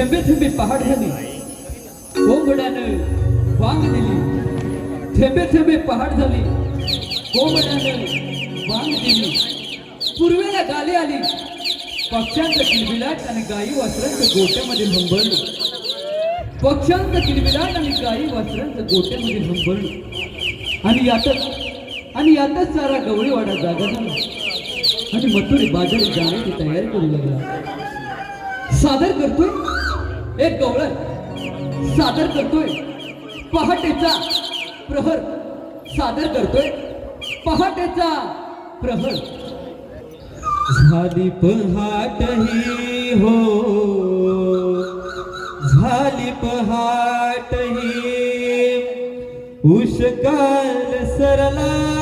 थेंबे थेंबे पहाड झाली कोंबड्यानं वांग दिली. थेंबे थेंबे पहाड झाली. कोंबड्यानं वांग दिली. पूर्वेला गाले आली. पक्ष्यांचं किलबिलाट आणि गाई वासरांचं गोट्यामध्ये हंबरलं पक्ष्यांचं किलबिलाट आणि गाई वासरांचं गोट्यामध्ये हंबरलं आणि यातच आणि यातच सारा गवळीवाडा जागा झाला. आणि मथुरी बाजारात जाण्याची तयारी करू लागला. सादर करतोय एक गवळण सादर करतोय. पहाटेचा प्रहर सादर करतोय. पहाटेचा प्रहर. झाली पहाट ही. हो झाली पहाट ही उषकाल सरला.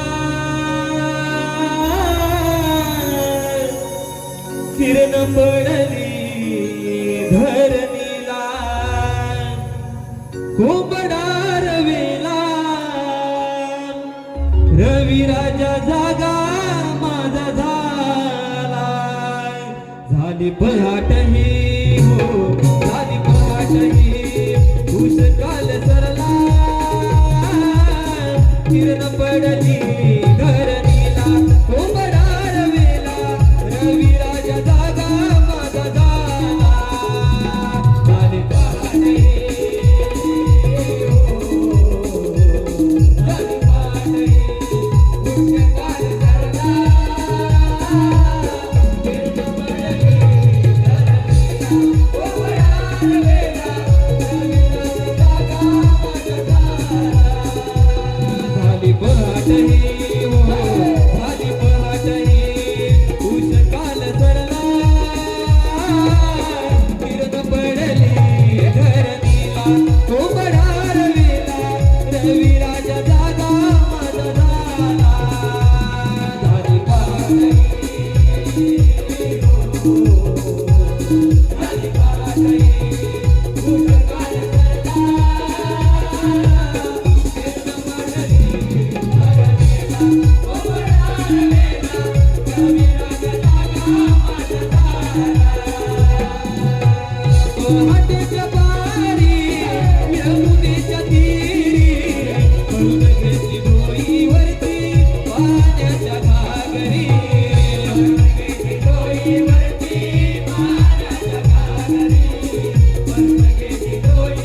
किरण पडली. रवीराजा जागा माझा झाला झाली पहाट ही हो झाली पहाट ही. उषकाल सरला किरण पडली घर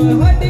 হয়